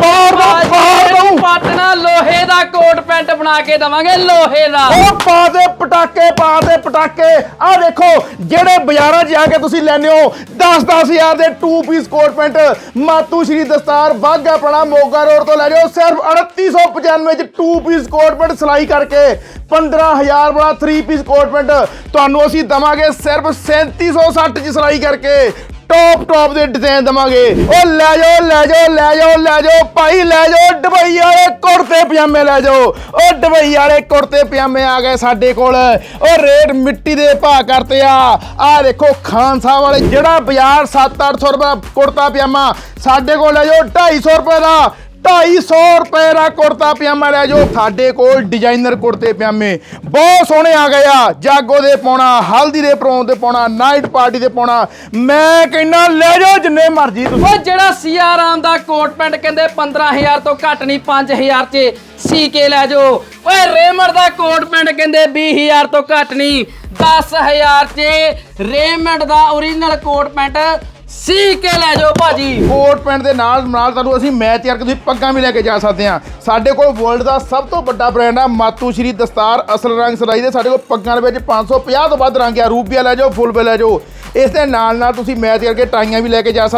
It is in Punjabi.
ਫਾੜ ਦਾ ਫਾੜ ਦਊ ਪਾਟਣਾ ਲੋਹੇ ਦਾ ਕੋਟ ਪੈਂਟ ਬਣਾ ਕੇ ਦਵਾਂਗੇ ਲੋਹੇ ਦਾ। ਉਹ ਪਾ ਦੇ ਪਟਾਕੇ ਪਾ ਦੇ ਪਟਾਕੇ। ਆਹ ਦੇਖੋ ਜਿਹੜੇ ਬਾਜ਼ਾਰਾਂ 'ਚ ਜਾ ਕੇ ਤੁਸੀਂ ਲੈਨੇ ਹੋ 10-10000 ਦੇ 2 ਪੀਸ ਕੋਟ ਪੈਂਟ। ਮਾਤੂ ਸ਼੍ਰੀ ਦਸਤਾਰ ਵਾਗਾ ਪਣਾ ਮੋਗਾ ਰੋਡ ਤੋਂ ਲੈ ਜਾਓ। ਸਿਰਫ 3895 'ਚ 2 ਪੀਸ ਕੋਟ ਪੈਂਟ ਸਿਲਾਈ ਕਰਕੇ 15000 ਵਾਲਾ 3 ਪੀਸ ਕੋਟ ਪੈਂਟ ਤੁਹਾਨੂੰ ਅਸੀਂ ਦਵਾਂਗੇ। ਸਿਰਫ 3760 'ਚ ਸਿਲਾਈ ਕਰਕੇ ਟੌਪ ਟੌਪ ਦੇ ਡਿਜ਼ਾਈਨ ਦਵਾਂਗੇ। ਉਹ ਲੈ ਜਾਓ ਲੈ ਜਾਓ ਲੈ ਜਾਓ ਲੈ ਜਾਓ। ਭਾਈ, ਲੈ ਜਾਓ ਦੁਬਈ ਵਾਲੇ ਕੁੜਤੇ ਪਜਾਮੇ ਲੈ ਜਾਓ। ਉਹ ਦੁਬਈ ਵਾਲੇ ਕੁੜਤੇ ਪਜਾਮੇ ਆ ਗਏ ਸਾਡੇ ਕੋਲ। ਉਹ ਰੇਟ ਮਿੱਟੀ ਦੇ ਭਾਅ ਕਰਤੇ ਆ। ਆ ਦੇਖੋ, ਖਾਨ ਸਾਹਿਬ ਵਾਲੇ ਜਿਹੜਾ ਬਾਜ਼ਾਰ 7-800 ਰੁਪਏ ਕੁੜਤਾ ਪਜਾਮਾ ਸਾਡੇ ਕੋਲ ਲੈ ਜਾਓ 250 ਰੁਪਏ ਦਾ। 250 ਰੁਪਏ ਦਾ ਕੁੜਤਾ ਪਜਾਮਾ ਲੈ ਜਾਓ। ਸਾਡੇ ਕੋਲ ਡਿਜ਼ਾਈਨਰ ਕੁੜਤੇ ਪਜਾਮੇ ਬਹੁਤ ਸੋਹਣੇ ਆ ਗਏ ਆ। ਜਾਗੋ ਦੇ ਪਾਉਣਾ, ਹਲਦੀ ਦੇ ਪਰੌਣ ਤੇ ਪਾਉਣਾ ਨਾਈਟ ਪਾਰਟੀ ਤੇ ਪਾਉਣਾ। ਮੈਂ ਕਹਿੰਦਾ, ਲੈ ਜਾਓ ਜਿੰਨੇ ਮਰਜ਼ੀ ਤੁਸੀਂ। ਉਹ ਜਿਹੜਾ ਸੀਆਰਾਮ ਦਾ ਕੋਟ ਪੈਂਟ ਕਹਿੰਦੇ 15000 ਤੋਂ ਘੱਟ ਨਹੀਂ 5000 ਚ ਸੀ ਕੇ ਲੈ ਜਾਓ। ਓਏ, ਰੇਮਰ ਦਾ ਕੋਟ ਪੈਂਟ ਕਹਿੰਦੇ 20000 ਤੋਂ ਘੱਟ ਨਹੀਂ 10000 ਚ ਰੇਮੰਡ ਦਾ ਓਰੀਜਨਲ ਕੋਟ ਪੈਂਟ ਸੀ ਕੇ ਲੈ ਜਾਓ ਭਾਜੀ। ਕੋਟ ਪੈਂਟ ਦੇ ਨਾਲ ਨਾਲ ਤੁਹਾਨੂੰ ਅਸੀਂ ਮੈਚ ਕਰਕੇ ਤੁਸੀਂ ਪੱਗਾਂ ਵੀ ਲੈ ਕੇ ਜਾ ਸਕਦੇ ਹਾਂ। ਸਾਡੇ ਕੋਲ ਵਰਲਡ ਦਾ ਸਭ ਤੋਂ ਵੱਡਾ ਬ੍ਰਾਂਡ ਆ ਮਾਤੂ ਸ਼੍ਰੀ ਦਸਤਾਰ, ਅਸਲ ਰੰਗ ਸਲਾਈ ਦੇ। ਸਾਡੇ ਕੋਲ ਪੱਗਾਂ ਦੇ ਵਿੱਚ 550 ਤੋਂ ਵੱਧ ਰੰਗ ਆ। ਰੂਬੀਆ ਲੈ ਜਾਓ, ਫੁੱਲ ਬੇ ਲੈ ਜਾਓ। ਇਸ ਦੇ ਨਾਲ ਨਾਲ ਤੁਸੀਂ ਮੈਚ ਕਰਕੇ ਟਾਈਆਂ ਵੀ ਲੈ ਕੇ ਜਾ ਸਕਦੇ